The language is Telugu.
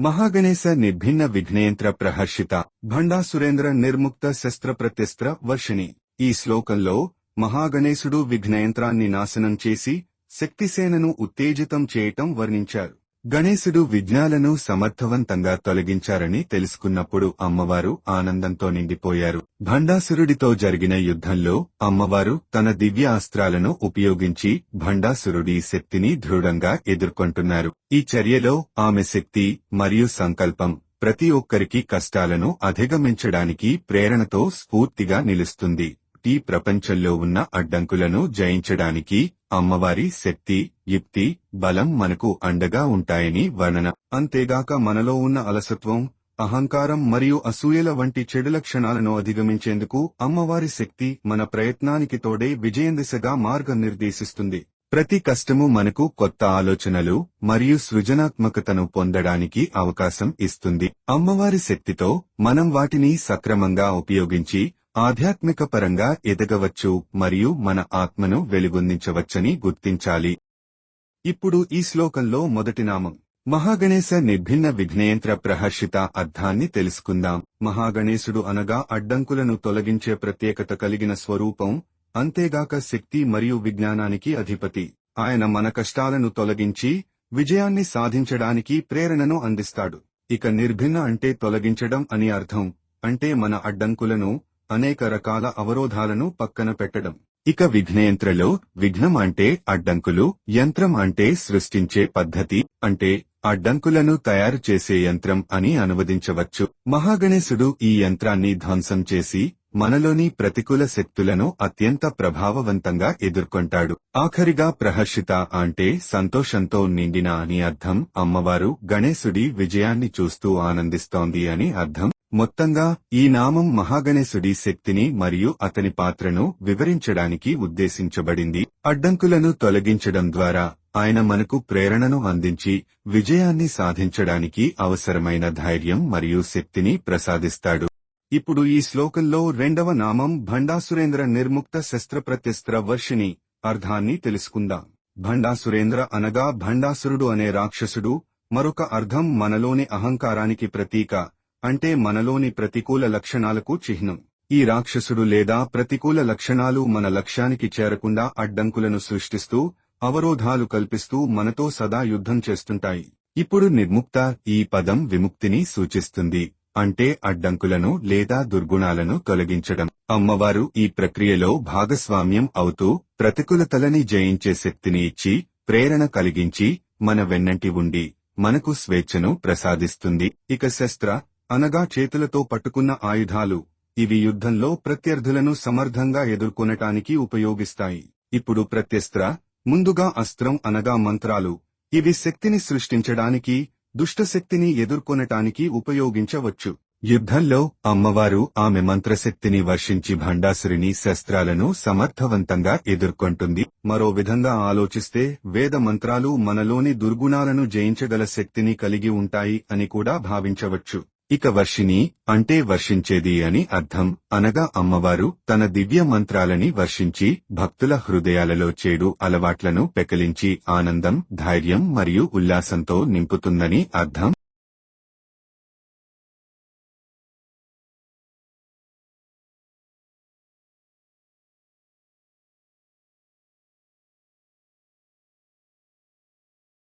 మహాగణేశ నిభిన్న విఘ్నయంత్ర ప్రహర్షిత భండాసురేంద్ర నిర్ముక్త శస్త్ర ప్రత్యస్త్ర వర్షిణి. ఈ శ్లోకంలో మహాగణేశుడు విఘ్నయంత్రాన్ని నాశనం చేసి శక్తిసేనను ఉత్తేజితం చేయటం వర్ణించారు. గణేశుడు విఘ్నాలను సమర్థవంతంగా తొలగించారని తెలుసుకున్నప్పుడు అమ్మవారు ఆనందంతో నిండిపోయారు. భండాసురుడితో జరిగిన యుద్ధంలో అమ్మవారు తన దివ్య అస్త్రాలను ఉపయోగించి భండాసురుడి శక్తిని దృఢంగా ఎదుర్కొంటున్నారు. ఈ చర్యలో ఆమె శక్తి మరియు సంకల్పం ప్రతి ఒక్కరికి కష్టాలను అధిగమించడానికి ప్రేరణతో స్ఫూర్తిగా నిలుస్తుంది. ఈ ప్రపంచంలో ఉన్న అడ్డంకులను జయించడానికి అమ్మవారి శక్తి యుక్తి బలం మనకు అండగా ఉంటాయని వర్ణన. అంతేగాక మనలో ఉన్న అలసత్వం అహంకారం మరియు అసూయల వంటి చెడు లక్షణాలను అధిగమించేందుకు అమ్మవారి శక్తి మన ప్రయత్నానికి తోడే విజయం దిశగా మార్గం నిర్దేశిస్తుంది ప్రతి కష్టము మనకు కొత్త ఆలోచనలు మరియు సృజనాత్మకతను పొందడానికి అవకాశం ఇస్తుంది. అమ్మవారి శక్తితో మనం వాటిని సక్రమంగా ఉపయోగించి ఆధ్యాత్మిక పరంగా ఎదగవచ్చు మరియు మన ఆత్మను వెలుగొందించవచ్చని గుర్తించాలి. ఇప్పుడు ఈ శ్లోకంలో మొదటి నామం. మహాగణేశ నిర్భిన్న విఘ్నేంత్ర ప్రహర్షిత అర్థాన్ని తెలుసుకుందాం. మహాగణేశుడు అనగా అడ్డంకులను తొలగించే ప్రత్యేకత కలిగిన స్వరూపం అంతేగాక శక్తి మరియు విజ్ఞానానికి అధిపతి. ఆయన మన కష్టాలను తొలగించి విజయాన్ని సాధించడానికి ప్రేరణను అందిస్తాడు. ఇక నిర్భిన్న అంటే తొలగించడం అని అర్థం అంటే మన అడ్డంకులను అనేక రకాల అవరోధాలను పక్కన పెట్టడం. ఇక విఘ్నయంత్రలో విఘ్నం అంటే అడ్డంకులు యంత్రం అంటే సృష్టించే పద్ధతి అంటే అడ్డంకులను తయారు చేసే యంత్రం అని అనువదించవచ్చు. మహాగణేశుడు ఈ యంత్రాన్ని ధ్వంసం చేసి మనలోని ప్రతికూల శక్తులను అత్యంత ప్రభావవంతంగా ఎదుర్కొంటాడు. ఆఖరిగా ప్రహర్షిత అంటే సంతోషంతో నిండిన అని అర్థం. అమ్మవారు గణేశుడి విజయాన్ని చూస్తూ ఆనందిస్తోంది అని అర్థం. మొత్తంగా ఈ నామం మహాగణేశుడి శక్తిని మరియు అతని పాత్రను వివరించడానికి ఉద్దేశించబడింది. అడ్డంకులను తొలగించడం ద్వారా ఆయన మనకు ప్రేరణను అందించి విజయాన్ని సాధించడానికి అవసరమైన ధైర్యం మరియు శక్తిని ప్రసాదిస్తాడు. ఇప్పుడు ఈ శ్లోకంలో రెండవ నామం భండాసురేంద్ర నిర్ముక్త శస్త్రప్రత్యస్త్ర వర్షిని అర్థాన్ని తెలుసుకుందాం. భండాసురేంద్ర అనగా భండాసురుడు అనే రాక్షసుడు మరొక అర్థం మనలోని అహంకారానికి ప్రతీక. అంటే మనలోని ప్రతికూల లక్షణాలకు చిహ్నం. ఈ రాక్షసుడు లేదా ప్రతికూల లక్షణాలు మన లక్ష్యానికి చేరకుండా అడ్డంకులను సృష్టిస్తూ అవరోధాలు కల్పిస్తూ మనతో సదా యుద్ధం చేస్తుంటాయి. ఇప్పుడు నిర్ముక్త ఈ పదం విముక్తిని సూచిస్తుంది. అంటే అడ్డంకులను లేదా దుర్గుణాలను తొలగించడం. అమ్మవారు ఈ ప్రక్రియలో భాగస్వామ్యం అవుతూ ప్రతికూలతలని జయించే శక్తిని ఇచ్చి ప్రేరణ కలిగించి మన వెన్నంటి ఉండి మనకు స్వేచ్ఛను ప్రసాదిస్తుంది. ఇక శస్త్ర అనగా చేతులతో పట్టుకున్న ఆయుధాలు ఇవి యుద్ధంలో ప్రత్యర్థులను సమర్థంగా ఎదుర్కొనటానికి ఉపయోగిస్తాయి. ఇప్పుడు ప్రత్యస్త్ర ముందుగా అస్త్రం అనగా మంత్రాలు ఇవి శక్తిని సృష్టించడానికి దుష్టశక్తిని ఎదుర్కొనటానికి ఉపయోగించవచ్చు. యుద్ధంలో అమ్మవారు ఆమె మంత్రశక్తిని వర్షించి భండాసురిని శస్త్రాలను సమర్థవంతంగా ఎదుర్కొంటుంది. మరో విధంగా ఆలోచిస్తే వేద మంత్రాలు మనలోని దుర్గుణాలను జయించగల శక్తిని కలిగి ఉంటాయి అని కూడా భావించవచ్చు. ఇక వర్షిణి అంటే వర్షించేది అని అర్థం. అనగా అమ్మవారు తన దివ్య మంత్రాలని వర్షించి భక్తుల హృదయాలలో చేడు అలవాట్లను పెకలించి ఆనందం ధైర్యం మరియు ఉల్లాసంతో నింపుతుందని అర్థం.